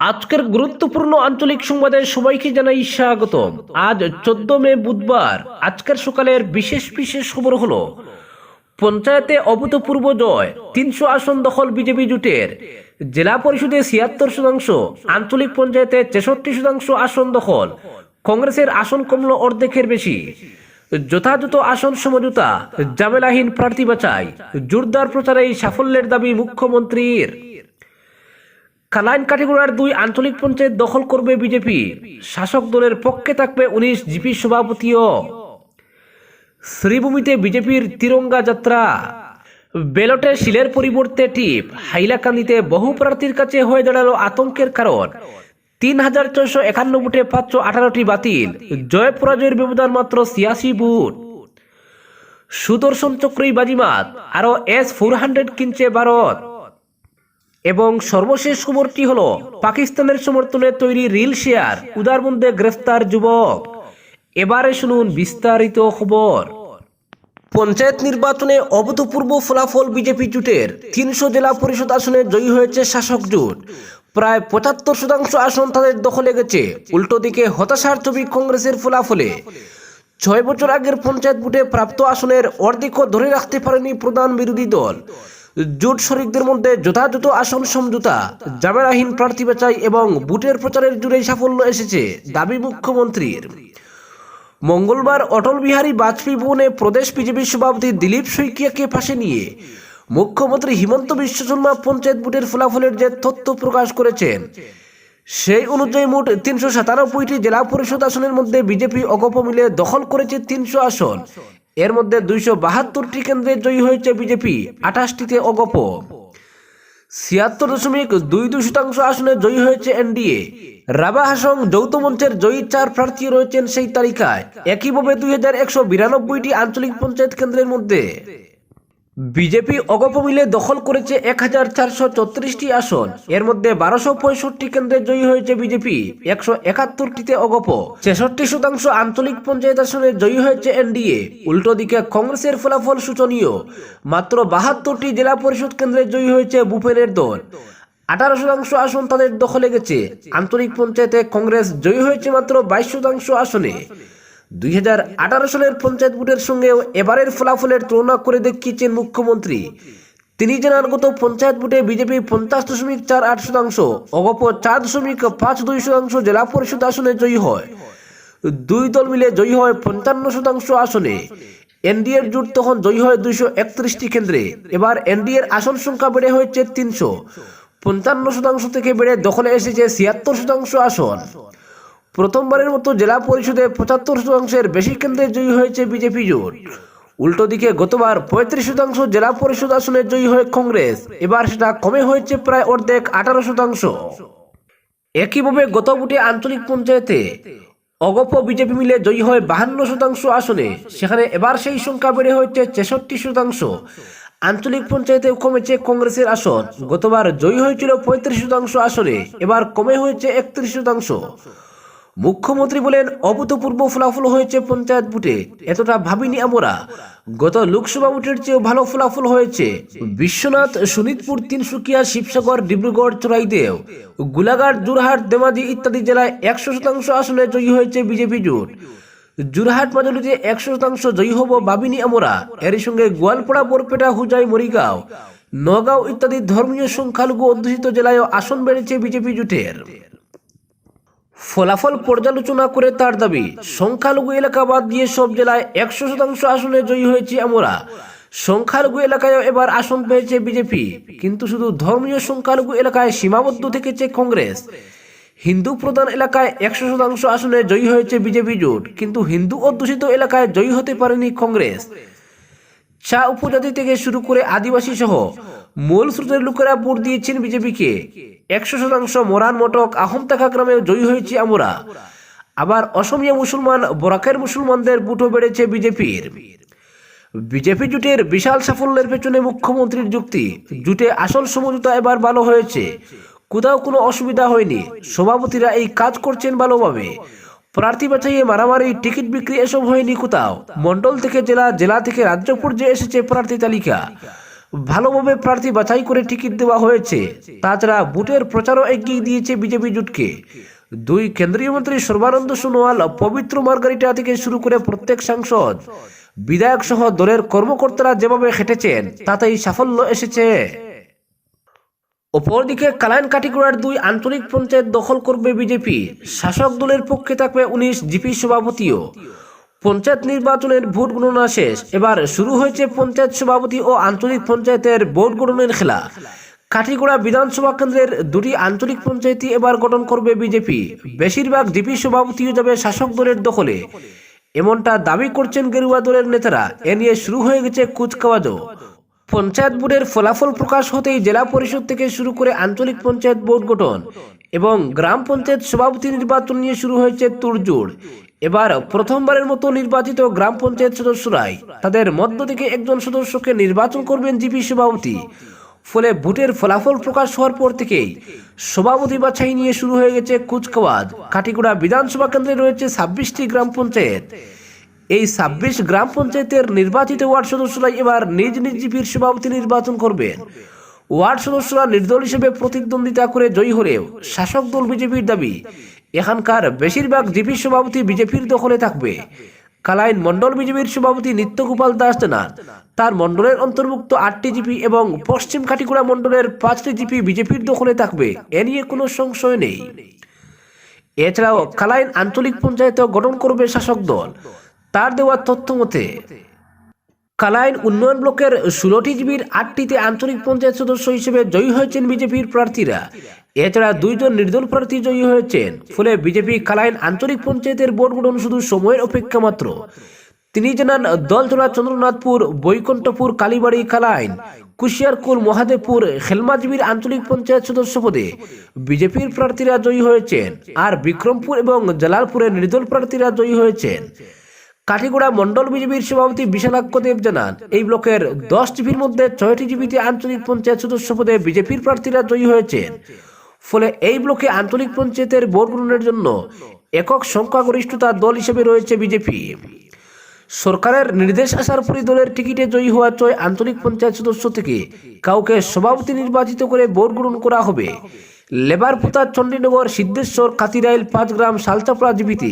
আজকের গুরুত্বপূর্ণ আঞ্চলিক সংবাদে সবাইকে জানাই স্বাগত আজ চোদ্দ মে বুধবার, আজকের সকালের বিশেষ বিশেষ খবর হলো, পঞ্চায়েতে অভূতপূর্ব জয়, তিনশো আসন দখল বিজেপি জোটের। জেলা পরিষদে ছিয়াত্তর শতাংশ, আঞ্চলিক পঞ্চায়েতে ছেষট্টি শতাংশ আসন দখল, কংগ্রেসের আসন কমল অর্ধেকের বেশি। যথাযথ আসন সমঝোতা, জামেলাহীন প্রার্থী বাছাই, জোরদার প্রচারে সাফল্যের দাবি মুখ্যমন্ত্রীর। কালাইন কাটিগড়ার দুই আঞ্চলিক পঞ্চায়েত দখল করবে বিজেপি। শাসক দলের পক্ষে থাকবে উনিশ জিপি সভাপতিও। শ্রীভূমিতে বিজেপির তিরঙ্গা যাত্রা। বেলটে শিলের পরিবর্তে টিপ। হাইলাকান্দিতে বহু প্রার্থীর কাছে হয়ে দাঁড়াল আতঙ্কের কারণ। তিন হাজার ছয়শো একান্ন বুটে পাঁচশো আঠারোটি বাতিল। জয় পরাজয়ের ব্যবধান মাত্র ছিয়াশি ভোট। সুদর্শন চক্রই বাজিমাত। আরও এস ফোর হান্ড্রেড কিনছে ভারত। এবং সর্বশেষ খবরটি হলো, পাকিস্তানের সমর্থনে তৈরি রিল শেয়ার উদারবন্দে গ্রেফতার যুবক। এবারে শুনুন বিস্তারিত খবর। পঞ্চায়েত নির্বাচনে অভূতপূর্ব ফলাফল বিজেপি জোটের তিনশো জেলা পরিষদ আসনে জয়ী হয়েছে শাসক জোট। প্রায় পঁচাত্তর শতাংশ আসন তাদের দখলে গেছে। উল্টো দিকে হতাশার ছবি কংগ্রেসের ফলাফলে। ছয় বছর আগের পঞ্চায়েত বুটে প্রাপ্ত আসনের অর্ধেকও ধরে রাখতে পারেনি প্রধান বিরোধী দল। জোট শরিকদের মধ্যে যথাযথ আসন সমঝোতা, জামেরাহীন প্রার্থী বাছাই এবং বুটের প্রচারের জুড়েই সাফল্য এসেছে দাবি মুখ্যমন্ত্রীর। মঙ্গলবার অটল বিহারী বাজপেয়ী ভবনে প্রদেশ বিজেপি সভাপতি দিলীপ শইকিয়াকে পাশে নিয়ে মুখ্যমন্ত্রী হিমন্ত বিশ্ব শর্মা পঞ্চায়েত বুটের ফলাফলের যে তথ্য প্রকাশ করেছেন, সেই অনুযায়ী মোট তিনশো সাতানব্বইটি জেলা পরিষদ আসনের মধ্যে বিজেপি অগপ মিলে দখল করেছে তিনশো আসন। এর মধ্যে দুইশো বাহাত্তরটি কেন্দ্রে জয়ী হয়েছে বিজেপি, আঠাশটিতে অগপ। ছিয়াত্তর দশমিক দুই দুই শতাংশ আসনে জয়ী হয়েছে এনডিএ। রাবা হাসং যৌথ মঞ্চের জয়ী চার প্রার্থী রয়েছেন সেই তালিকায়। একইভাবে দুই হাজার একশো বিরানব্বইটি আঞ্চলিক পঞ্চায়েত কেন্দ্রের মধ্যে। বিজেপি অগপ মিলে দখল করেছে এক হাজার চারশো চৌত্রিশটি আসন। এর মধ্যে বারোশো পঁয়ষট্টি কেন্দ্রে জয়ী হয়েছে বিজেপি, একশো একাত্তরটিতে অগপ। ছেষট্টি শতাংশ আঞ্চলিক পঞ্চায়েত আসনে জয়ী হয়েছে এনডিএ। উল্টো দিকে কংগ্রেসের ফলাফল সূচনীয় মাত্র বাহাত্তরটি জেলা পরিষদ কেন্দ্রে জয়ী হয়েছে বুপেনের দল। আঠারো শতাংশ আসন তাদের দখলে গেছে। আঞ্চলিক পঞ্চায়েতে কংগ্রেস জয়ী হয়েছে মাত্র বাইশ শতাংশ আসনে। দুই হাজার আঠারো সালের পঞ্চায়েত ভোটের সঙ্গেও এবারের ফলাফলের তুলনা করে দেখিয়েছেন মুখ্যমন্ত্রী। তিনি জানান, গত পঞ্চায়েত ভোটে বিজেপি পঞ্চাশ দশমিক চার আট শতাংশ অগপ চার দশমিক পাঁচ দুই শতাংশ জেলা পরিষদ আসনে জয়ী হয়। দুই দল মিলে জয়ী হয় পঞ্চান্ন শতাংশ আসনে। এনডিএর জোট তখন জয়ী হয় দুইশো একত্রিশটি কেন্দ্রে। এবার এনডিএর আসন সংখ্যা বেড়ে হয়েছে তিনশো। পঞ্চান্ন শতাংশ থেকে বেড়ে দখলে এসেছে ছিয়াত্তর শতাংশ আসন। প্রথমবারের মতো জেলা পরিষদে পঁচাত্তর শতাংশের বেশি কেন্দ্রে জয়ী হয়েছে বিজেপি জোট। উল্টো দিকে গতবার পঁয়ত্রিশ শতাংশ জেলা পরিষদ আসনে জয়ী হয় কংগ্রেস। এবার সেটা কমে হয়েছে প্রায় অর্ধেক, আঠারো শতাংশ। একইভাবে গত ভোটে আঞ্চলিক পঞ্চায়েতে অগপ বিজেপি মিলে জয়ী হয় বাহান্ন শতাংশ আসনে। সেখানে এবার সেই সংখ্যা বেড়ে হয়েছে ছেষট্টি শতাংশ। আঞ্চলিক পঞ্চায়েতেও কমেছে কংগ্রেসের আসন। গতবার জয়ী হয়েছিল পঁয়ত্রিশ শতাংশ আসনে, এবার কমে হয়েছে একত্রিশ শতাংশ। মুখ্যমন্ত্রী বলেন, অভূতপূর্ব ফলাফল হয়েছে পঞ্চায়েত ভোটে। এতটা ভাবিনি আমরা। গত লোকসভা ভোটের চেয়েও ভালো ফলাফল হয়েছে বিশ্বনাথ শোনিতপুর তিনসুকিয়া, শিবসাগর, ডিব্রুগড় চড়াইদেও গোলাঘাট জোরহাট ধেমাজি ইত্যাদি জেলায় একশো শতাংশ আসনে জয়ী হয়েছে বিজেপি জোট। জোরহাট মাজুলিতে একশো শতাংশ জয়ী হব ভাবিনি আমরা। এর সঙ্গে গোয়ালপাড়া, বরপেটা, হুজাই, মরিগাঁও, নগাঁও ইত্যাদি ধর্মীয় সংখ্যালঘু অধ্যুষিত জেলায়ও আসন বেড়েছে বিজেপি জোটের। ফলাফল পর্যালোচনা করে তার দাবি, সংখ্যালঘু এলাকা বাদ দিয়ে সব জেলায় একশো শতাংশ আসনে জয়ী হয়েছে আমরা। সংখ্যালঘু এলাকায়ও এবার আসন পেয়েছে বিজেপি, কিন্তু শুধু ধর্মীয় সংখ্যালঘু এলাকায় সীমাবদ্ধ থেকেছে কংগ্রেস। হিন্দু প্রধান এলাকায় একশো শতাংশ আসনে জয়ী হয়েছে বিজেপি জোট, কিন্তু হিন্দু অধ্যুষিত এলাকায় জয়ী হতে পারেনি কংগ্রেস। চা উপজাতি থেকে শুরু করে আদিবাসী সহ মূল স্রোতের লোকেরা ভোট দিয়েছেন বিজেপিকে। একশো শতাংশ মরান মটক আহমতাকা গ্রামে জয়ী হয়েছে আমরা। আবার অসমীয়া মুসলমান বরাকের মুসলমানদের বুটো বেড়েছে বিজেপির। বিজেপি জুটের বিশাল সাফল্যের পেছনে মুখ্যমন্ত্রীর যুক্তি, জুটে আসল সমঝোতা এবার ভালো হয়েছে। কোথাও কোনো অসুবিধা হয়নি। সভাপতিরা এই কাজ করছেন ভালোভাবে। প্রার্থী বাছাইয়ে মারামারি, টিকিট বিক্রি এসব হয়নি কোথাও। মন্ডল থেকে জেলা জেলা থেকে রাজ্য পর্যায়ে এসেছে প্রার্থী তালিকা। ভালোভাবে প্রার্থী বাছাই করে টিকিট দেওয়া হয়েছে। তাছাড়া বুটের প্রচারও এগিয়ে দিয়েছে বিজেপি জুটকে। দুই কেন্দ্রীয় মন্ত্রী সর্বানন্দ সোনোয়াল পবিত্র মার্গারিটা থেকে শুরু করে প্রত্যেক সাংসদ বিধায়ক সহ দলের কর্মকর্তারা যেভাবে হেঁটেছেন, তাতেই সাফল্য এসেছে। অপরদিকে কালাইন কাটিগুড়ার দুই আঞ্চলিক পঞ্চায়েত দখল করবে বিজেপি। শাসক দলের পক্ষে থাকবে উনিশ জিপি সভাপতিও। পঞ্চায়েত নির্বাচনের ভোট গণনা শেষ। এবার শুরু হয়েছে পঞ্চায়েত সভাপতি ও আঞ্চলিক পঞ্চায়েতের ভোট গণনের খেলা। কাঠিগোড়া বিধানসভা কেন্দ্রের দুটি আঞ্চলিক পঞ্চায়েতই এবার গঠন করবে বিজেপি। বেশিরভাগ জিপি সভাপতিও যাবে শাসক দলের দখলে। এমনটা দাবি করছেন গেরুয়া দলের নেতারা। এ নিয়ে শুরু হয়ে গেছে কুচকাওয়াজও। পঞ্চায়েত বোর্ডের ফলাফল প্রকাশ হতেই জেলা পরিষদ থেকে শুরু করে আঞ্চলিক পঞ্চায়েত বোর্ড গঠন এবং গ্রাম পঞ্চায়েত সভাপতি নির্বাচন নিয়ে শুরু হয়েছে তুড়জোড়। এবার প্রথমবারের মতো নির্বাচিত গ্রাম পঞ্চায়েত সদস্যরাই তাদের মধ্য থেকে একজন সদস্যকে নির্বাচন করবেন জিপি সভাপতি। ফলে ভোটের ফলাফল প্রকাশ হওয়ার পর থেকেই সভাপতি বাছাই নিয়ে শুরু হয়ে গেছে কুচকাওয়াজ। কাটিগুড়া বিধানসভা কেন্দ্রে রয়েছে ছাব্বিশটি গ্রাম পঞ্চায়েত। এই ছাব্বিশ গ্রাম পঞ্চায়েতের নির্বাচিত ওয়ার্ড সদস্যরা এবার নিজ নিজ জিপির সভাপতি নির্বাচন করবেন। ওয়ার্ড সদস্যরা নির্দল হিসেবে প্রতিদ্বন্দ্বিতা করে জয়ী হলেও শাসক দল বিজেপির দাবি এখানকার বেশিরভাগ জিপির সভাপতি বিজেপির দখলে থাকবে। কালাইন মন্ডল বিজেপির সভাপতি নিত্যগোপাল দাস জানান, তার মন্ডলের অন্তর্ভুক্ত আটটি জিপি এবং পশ্চিম কাটিগুড়া মন্ডলের পাঁচটি জিপি বিজেপির দখলে থাকবে, এ নিয়ে কোনো সংশয় নেই। এছাড়াও কালাইন আঞ্চলিক পঞ্চায়েত গঠন করবে শাসক দল। তার দেওয়া তথ্য মতে, কালাইন উন্নয়ন ব্লকের ষোলোটি জিবির আটটিতে আঞ্চলিক পঞ্চায়েত সদস্য হিসেবে জয়ী হয়েছেন বিজেপির প্রার্থীরা। এছাড়া দুইজন নির্দল প্রার্থী জয়ী হয়েছেন। ফলে বিজেপি কালাইন আঞ্চলিক পঞ্চায়েতের ভোট গঠন শুধু সময়ের অপেক্ষা মাত্র। তিনি জানান দলচড়া চন্দ্রনাথপুর, বৈকুণ্ঠপুর, কালীবাড়ি কালাইন, কুশিয়ারকুল, মহাদেবপুর, খেলমাজবির আঞ্চলিক পঞ্চায়েত সদস্য পদে বিজেপির প্রার্থীরা জয়ী হয়েছেন আর বিক্রমপুর এবং জালালপুরের নির্দল প্রার্থীরা জয়ী হয়েছেন। কাঠিগোড়া মন্ডল বিজেপির সভাপতি বিশালাক্ষ দেব জানান, এই ব্লকের দশ জিপির মধ্যে ছয়টি জিপিতে আঞ্চলিক পঞ্চায়েত সদস্য পদে বিজেপির প্রার্থীরা জয়ী হয়েছেন। ফলে এই ব্লকে আঞ্চলিক পঞ্চায়েতের ভোট গ্রহণের জন্য একক সংখ্যাগরিষ্ঠতা দল হিসেবে রয়েছে বিজেপি। সরকারের নির্দেশ আসার পরই দলের টিকিটে জয়ী হওয়া ছয় আঞ্চলিক পঞ্চায়েত সদস্য থেকে কাউকে সভাপতি নির্বাচিত করে ভোট গ্রহণ করা হবে। লেবার লেবারপুতা চণ্ডীনগর, সিদ্ধেশ্বর, কাতিরাইল, পাঁচগ্রাম, শালচাপড়া, জীবিতে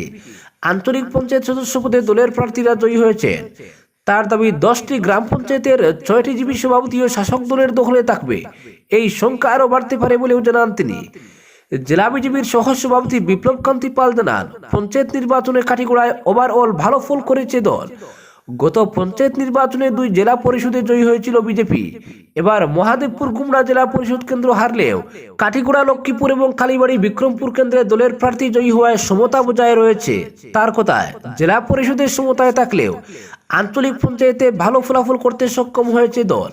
আঞ্চলিক পঞ্চায়েত সদস্য পদে দলের প্রার্থীরা জয়ী হয়েছেন তার দাবি দশটি গ্রাম পঞ্চায়েতের ছয়টি জীবী সভাপতি ও শাসক দলের দখলে থাকবে। এই সংখ্যা আরও বাড়তে পারে বলেও জানান তিনি। জেলা বিজেপির সহ সভাপতি বিপ্লব কান্তি পাল জানান, পঞ্চায়েত নির্বাচনে কাঠিগোড়ায় ওভারঅল ভালো ফল করেছে দল। গত পঞ্চায়েত নির্বাচনে দুই জেলা পরিষদে জয়ী হয়েছিল বিজেপি। এবার মহাদেবপুর গুমরা জেলা পরিষদ কেন্দ্র হারলেও কাঠিগোড়া, লক্ষ্মীপুর এবং কালীবাড়ি বিক্রমপুর কেন্দ্রে দলের প্রার্থী জয়ী হওয়ায় সমতা বজায় রয়েছে। তার কথায় জেলা পরিষদের সমতায় থাকলেও আঞ্চলিক পঞ্চায়েতে ভালো ফলাফল করতে সক্ষম হয়েছে দল।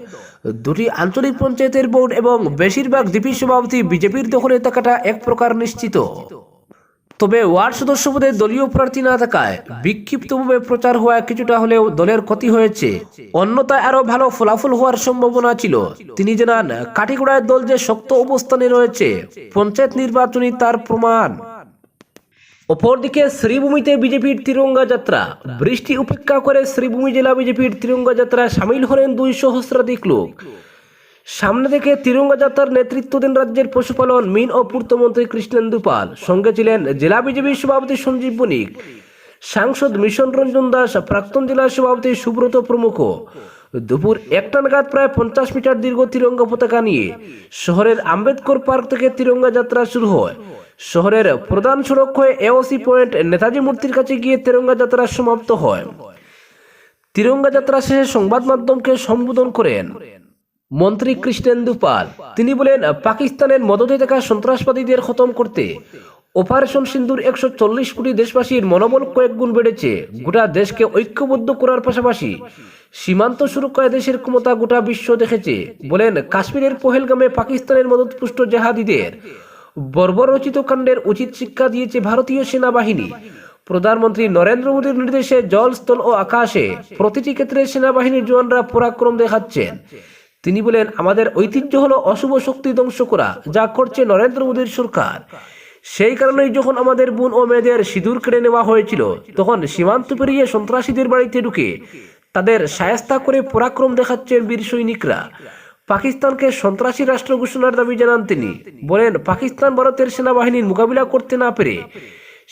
দুটি আঞ্চলিক পঞ্চায়েতের বোর্ড এবং বেশিরভাগ জিপি সভাপতি বিজেপির দখলে থাকাটা এক প্রকার নিশ্চিত। তবে ওয়ার্ড সদস্য পদে দলীয় প্রার্থী না থাকায় বিক্ষিপ্তভাবে প্রচার হওয়া কিছুটা হলেও দলের ক্ষতি হয়েছে। অন্যথায় আরও ভালো ফলাফল হওয়ার সম্ভাবনা ছিল। তিনি জানান, কাটিগোড়ায় দল যে শক্ত অবস্থানে রয়েছে, পঞ্চায়েত নির্বাচনী তার প্রমাণ। অপরদিকে শ্রীভূমিতে বিজেপির তিরঙ্গা যাত্রা। বৃষ্টি উপেক্ষা করে শ্রীভূমি জেলা বিজেপির তিরঙ্গা যাত্রায় সামিল হলেন দুই সহস্রাধিক লোক। সামনে থেকে তিরঙ্গা যাত্রার নেতৃত্ব দেন রাজ্যের পশুপালন মিন ও পূর্তমন্ত্রী কৃষ্ণেন্দু পাল, সঙ্গে ছিলেন জেলা বিজেপির সভাপতি সঞ্জীব বণিক সাংসদ মিশন রঞ্জন দাস, প্রাক্তন জেলা সভাপতি সুব্রত প্রমুখ। দুপুর একটা নাগাদ প্রায় পঞ্চাশ মিটার দীর্ঘ তিরঙ্গা পতাকা নিয়ে শহরের আম্বেদকর পার্ক থেকে তিরঙ্গা যাত্রা শুরু হয়। শহরের প্রধান সড়ক হয়ে এওসি পয়েন্ট নেতাজি মূর্তির কাছে গিয়ে তিরঙ্গা যাত্রা সমাপ্ত হয়। তিরঙ্গা যাত্রা শেষে সংবাদ মাধ্যমকে সম্বোধন করেন মন্ত্রী কৃষ্ণেন্দু পাল, তিনি বলেন, পাকিস্তানের মদতে থাকা সন্ত্রাসবাদীদের খতম করতে অপারেশন সিন্ধুর একশো চল্লিশ কোটি দেশবাসীর মনোবল কয়েক গুণ বেড়েছে। গোটা দেশকে ঐক্যবদ্ধ করার পাশাপাশি সীমান্ত সুরক্ষায় দেশের ক্ষমতা গোটা বিশ্ব দেখেছে। বলেন, কাশ্মীরের পহেলগামে পাকিস্তানের মদতপুষ্ট জেহাদিদের বর্বরচিত কাণ্ডের উচিত শিক্ষা দিয়েছে ভারতীয় সেনাবাহিনী। প্রধানমন্ত্রী নরেন্দ্র মোদীর নির্দেশে জল, স্থল ও আকাশে প্রতিটি ক্ষেত্রে সেনাবাহিনীর জওয়ানরা পরাক্রম দেখাচ্ছেন। তিনি বলেন, আমাদের ঐতিহ্য হলো অশুভ শক্তি ধ্বংস করা, যা করছে নরেন্দ্র মোদীর সরকার। সেই কারণেই যখন আমাদের বোন ও মেয়েদের সিঁদুর কেড়ে নেওয়া হয়েছিল, তখন সীমান্ত পেরিয়ে সন্ত্রাসীদের বাড়িতে ঢুকে তাদের সায়স্তা করে পরাক্রম দেখাচ্ছেন বীর সৈনিকরা। পাকিস্তানকে সন্ত্রাসী রাষ্ট্র ঘোষণার দাবি জানান তিনি। বলেন, পাকিস্তান ভারতের সেনাবাহিনীর মোকাবিলা করতে না পেরে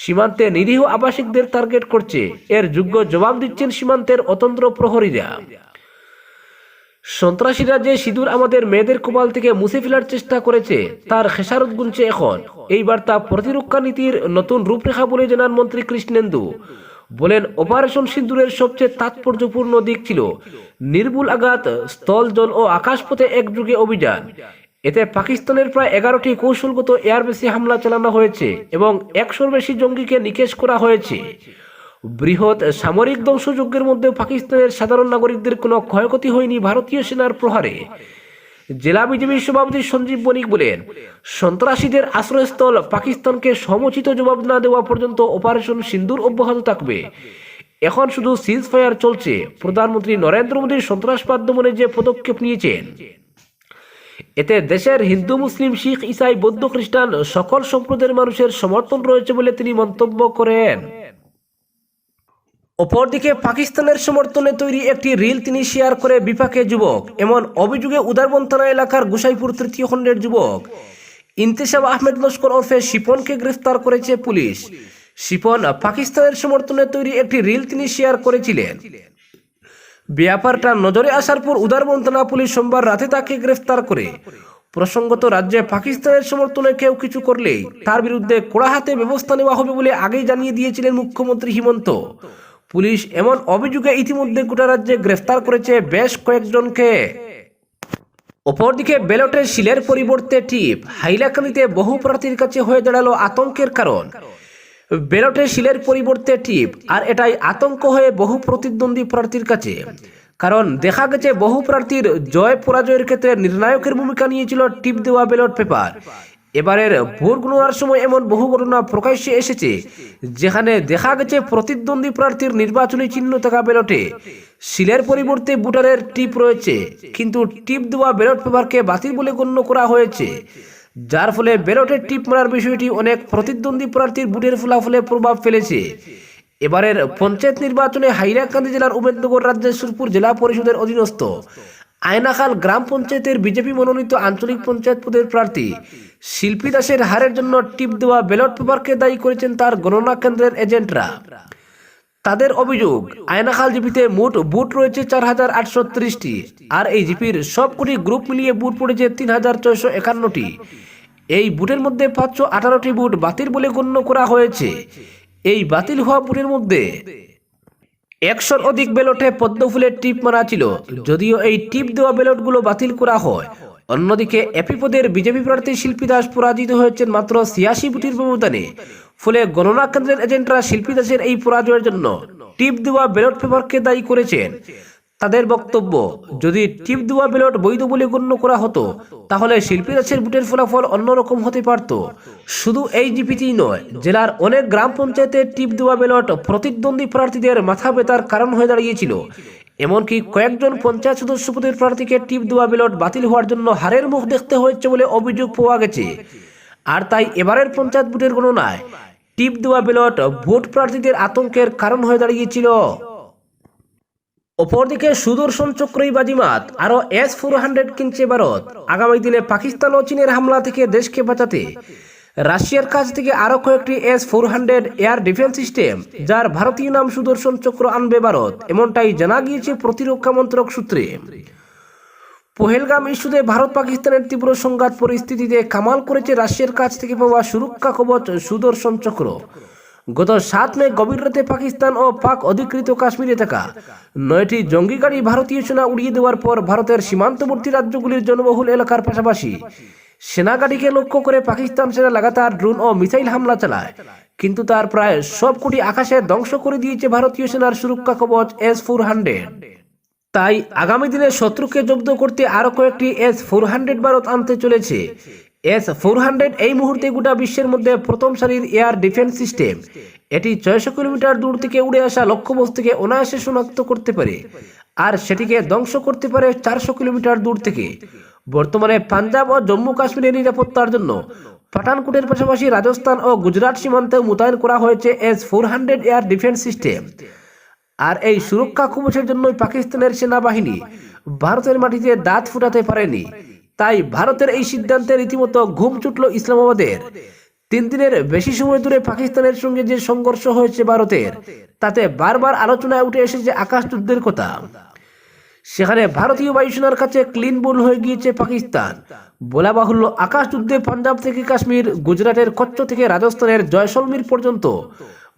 সীমান্তে নিরীহ আবাসিকদের টার্গেট করছে। এর যোগ্য জবাব দিচ্ছেন সীমান্তের অতন্ত্র প্রহরীরা। সন্ত্রাসীরা যে সিঁদুর আমাদের মেয়েদের কোপাল থেকে মুছে ফেলার চেষ্টা করেছে, তার খেসারত গুনছে এখন। এই বার্তা প্রতিরক্ষা নীতির নতুন রূপরেখা বলে জানান মন্ত্রী কৃষ্ণেন্দু। বলেন, অপারেশন সিন্দুরের সবচেয়ে তাৎপর্যপূর্ণ দিক ছিল নির্ভুল আঘাত, স্থল, জল ও আকাশপথে একযুগে অভিযান। এতে পাকিস্তানের প্রায় এগারোটি কৌশলগত এয়ারবেসে হামলা চালানো হয়েছে এবং একশোর বেশি জঙ্গিকে নিকেশ করা হয়েছে। বৃহৎ সামরিক ধ্বংসযজ্ঞের মধ্যে পাকিস্তানের সাধারণ নাগরিকদের কোনো ক্ষয়ক্ষতি হয়নি ভারতীয় সেনার প্রহারে। জেলা বিজেপির সভাপতি সঞ্জীব বণিক বলেন, সন্ত্রাসীদের আশ্রয়স্থল পাকিস্তানকে সমুচিত জবাব না দেওয়া পর্যন্ত অপারেশন সিন্দুর অব্যাহত থাকবে। এখন শুধু সিজ ফায়ার চলছে, প্রধানমন্ত্রী নরেন্দ্র মোদীর সন্ত্রাসবাদ দমনে যে পদক্ষেপ নিয়েছেন। এতে দেশের হিন্দু, মুসলিম, শিখ, ইসাই, বৌদ্ধ, খ্রিস্টান সকল সম্প্রদায়ের মানুষের সমর্থন রয়েছে বলে তিনি মন্তব্য করেন। অপরদিকে পাকিস্তানের সমর্থনে তৈরি একটি রিল তিনি শেয়ার করে বিপাকে যুবক, এমন অভিযোগে উদারবন থানা এলাকার গুসাইপুর তৃতীয় খণ্ডের যুবক। ইন্তেশাব আহমেদ লস্কর ওরফে শিপনকে গ্রেফতার করেছে পুলিশ। শিপন পাকিস্তানের সমর্থনে তৈরি একটি রিল তিনি শেয়ার করেছিলেন। ব্যাপারটা নজরে আসার পর উদারবন থানা পুলিশ সোমবার রাতে তাকে গ্রেফতার করে। প্রসঙ্গত, রাজ্যে পাকিস্তানের সমর্থনে কেউ কিছু করলেই তার বিরুদ্ধে কড়া হাতে ব্যবস্থা নেওয়া হবে বলে আগেই জানিয়ে দিয়েছিলেন মুখ্যমন্ত্রী হিমন্ত। পুলিশ এমন অভিযোগে ইতিমধ্যে গোটা রাজ্যে গ্রেফতার করেছে বেশ কয়েকজনকে। অপরদিকে ব্যালটের শিলের পরিবর্তে টিপ, হাইলাকান্দিতে বহু প্রার্থীর কাছে হয়ে দাঁড়াল আতঙ্কের কারণ। ব্যালটে শিলের পরিবর্তে টিপ, আর এটাই আতঙ্ক হয়ে বহু প্রতিদ্বন্দ্বী প্রার্থীর কাছে। কারণ দেখা গেছে বহু প্রার্থীর জয় পরাজয়ের ক্ষেত্রে নির্ণায়কের ভূমিকা নিয়েছিল টিপ দেওয়া ব্যালট পেপার। এবারের ভোট গণনার সময় এমন বহু ঘটনা প্রকাশ্যে এসেছে, যেখানে দেখা গেছে প্রতিদ্বন্দ্বী প্রার্থীর নির্বাচনী চিহ্ন থাকা ব্যালটে। শিলের পরিবর্তে ভোটারের টিপ রয়েছে, কিন্তু টিপ দেওয়া ব্যালট পেপারকে বাতিল বলে গণ্য করা হয়েছে। যার ফলে ব্যালটের টিপ মারার বিষয়টি অনেক প্রতিদ্বন্দ্বী প্রার্থীর ভোটের ফলাফলে প্রভাব ফেলেছে। এবারের পঞ্চায়েত নির্বাচনে হাইলাকান্দি জেলার উমেদনগর রাজ্যের সুরপুর জেলা পরিষদের অধীনস্থ আয়নাখাল গ্রাম পঞ্চায়েতের বিজেপি মনোনীত আঞ্চলিক পঞ্চায়েত পদের প্রার্থী শিল্পী দাসের হারের জন্য টিপ দেওয়া ব্যালট পেপারকে দায়ী করেছেন তার গণনা কেন্দ্রের এজেন্টরা। তাদের অভিযোগ, আয়নাখাল জিপিতে মোট বুট রয়েছে চার হাজার আটশো ত্রিশটি আর এই জিপির সবকটি গ্রুপ মিলিয়ে বুট পড়েছে তিন হাজার ছয়শো একান্নটি। এই বুটের মধ্যে পাঁচশো আঠারোটি বুট বাতিল বলে গণ্য করা হয়েছে। এই বাতিল হওয়া বুটের মধ্যে একশোর অধিক ব্যালটে পদ্মফুলের টিপ মারা ছিল। যদিও এই টিপ দেওয়া ব্যালটগুলো বাতিল করা হয়। অন্যদিকে এপি পদের বিজেপি প্রার্থী শিল্পী দাস পরাজিত হয়েছেন মাত্র ছিয়াশি বুটির ব্যবধানে। ফলে গণনা কেন্দ্রের এজেন্টরা শিল্পী দাসের এই পরাজয়ের জন্য টিপ দেওয়া ব্যালট পেপারকে দায়ী করেছেন। তাদের বক্তব্য, যদি টিপ দেওয়া ব্যালট বৈধ বলে গণ্য করা হতো, তাহলে শিল্পী দাসের বুটের ফলাফল অন্যরকম হতে পারত। শুধু এই জিপিতেই নয়, জেলার অনেক গ্রাম পঞ্চায়েতের টিপ দেওয়া ব্যালট প্রতিদ্বন্দ্বী প্রার্থীদের মাথা ব্যথার কারণ হয়ে দাঁড়িয়েছিল। এমনকি কয়েকজন পঞ্চায়েত সদস্য পদের প্রার্থীকে টিপ দেওয়া ব্যালট বাতিল হওয়ার জন্য হারের মুখ দেখতে হয়েছে বলে অভিযোগ পাওয়া গেছে। আর তাই এবারের পঞ্চায়েত ভোটের গণনায় টিপ দেওয়া ব্যালট ভোট প্রার্থীদের আতঙ্কের কারণ হয়ে দাঁড়িয়েছিল। অপরদিকে সুদর্শন চক্রই বাজিমাত আরও এস ফোর হান্ড্রেড কিনছে ভারত। আগামী দিনে পাকিস্তান ও চীনের হামলা থেকে দেশকে বাঁচাতে। রাশিয়ার কাছ থেকে আরও কয়েকটি S four hundred air defence system, যার ভারতীয় নাম সুদর্শন চক্র আনবে ভারত, এমনটাই জানা গিয়েছে প্রতিরক্ষা মন্ত্রক সূত্রে। পহেলগাম ইস্যুতে ভারত পাকিস্তানের তীব্র সংঘাত পরিস্থিতিতে কামাল করেছে রাশিয়ার কাছ থেকে পাওয়া সুরক্ষা কবচ সুদর্শন চক্র। গত সাত মে গভীর রাতে পাকিস্তান ও পাক অধিকৃত কাশ্মীরে থাকা নয়টি জঙ্গি গাড়ি ভারতীয় সেনা উড়িয়ে দেওয়ার পর ভারতের সীমান্তবর্তী রাজ্যগুলির জনবহুল এলাকার পাশাপাশি সেনা গাড়িকে লক্ষ্য করে পাকিস্তান সেনা লাগাতার ড্রোন ও মিসাইল হামলা চালায়। কিন্তু তার প্রায় সব কোটি আকাশে ধ্বংস করে দিয়েছে ভারতীয় সেনার সুরক্ষা কবচ এস ফোর হান্ড্রেড। তাই আগামী দিনে শত্রুকে জব্দ করতে আরও কয়েকটি এস ফোর হান্ড্রেড ভারত আনতে চলেছে। এস ফোর হান্ড্রেড এই মুহূর্তে গোটা বিশ্বের মধ্যে প্রথম সারির এয়ার ডিফেন্স সিস্টেম। এটি ছয়শো কিলোমিটার দূর থেকে উড়ে আসা লক্ষ্যবস্তুকে অনায়াসে শনাক্ত করতে পারে, আর সেটিকে ধ্বংস করতে পারে চারশো কিলোমিটার দূর থেকে। বর্তমানে পাঞ্জাব ও জম্মু কাশ্মীরের নিরাপত্তার জন্য পাঠানকোটের পাশাপাশি রাজস্থান ও গুজরাট সীমান্তে মোতায়েন করা হয়েছে S four hundred air defence system. আর এই সুরক্ষা কবচের জন্যই পাকিস্তানের সেনাবাহিনী ভারতের মাটিতে দাঁত ফুটাতে পারেনি। তাই ভারতের এই সিদ্ধান্তে রীতিমতো ঘুম ছুটল ইসলামাবাদের। তিন দিনের বেশি সময় ধরে পাকিস্তানের সঙ্গে যে সংঘর্ষ হয়েছে ভারতের, তাতে বারবার আলোচনায় উঠে এসেছে আকাশ যুদ্ধের কথা। সেখানে ভারতীয় বায়ুসেনার কাছে ক্লিন বোল হয়ে গিয়েছে পাকিস্তান। বলা বাহুল্য আকাশ যুদ্ধে পাঞ্জাব থেকে কাশ্মীর, গুজরাটের কচ্ছ থেকে রাজস্থানের জয়সলমীর পর্যন্ত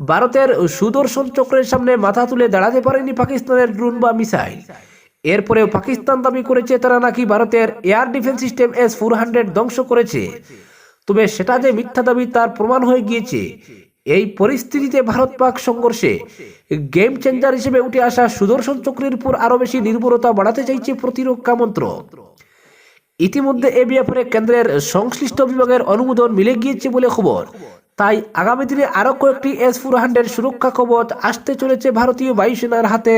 ভারতের সুদর্শন চক্রের সামনে মাথা তুলে দাঁড়াতে পারেনি পাকিস্তানের ড্রোন বা মিসাইল। এরপরেও পাকিস্তান দাবি করেছে তারা নাকি ভারতের air defence system S four hundred ধ্বংস করেছে। তবে সেটা যে মিথ্যা দাবি তার প্রমাণ হয়ে গিয়েছে। এই পরিস্থিতিতে ভারত পাক সংঘর্ষে গেম চেঞ্জার হিসেবে উঠে আসা সুদর্শন চক্রের উপর আরও বেশি নির্ভরতা বাড়াতে চাইছে প্রতিরক্ষা মন্ত্রক। ইতিমধ্যে এ ব্যাপারে কেন্দ্রের সংশ্লিষ্ট বিভাগের অনুমোদন মিলে গিয়েছে বলে খবর। তাই আগামী দিনে আরও কয়েকটি এস ফোর হান্ড্রেড সুরক্ষা কবচ আসতে চলেছে ভারতীয় বায়ুসেনার হাতে।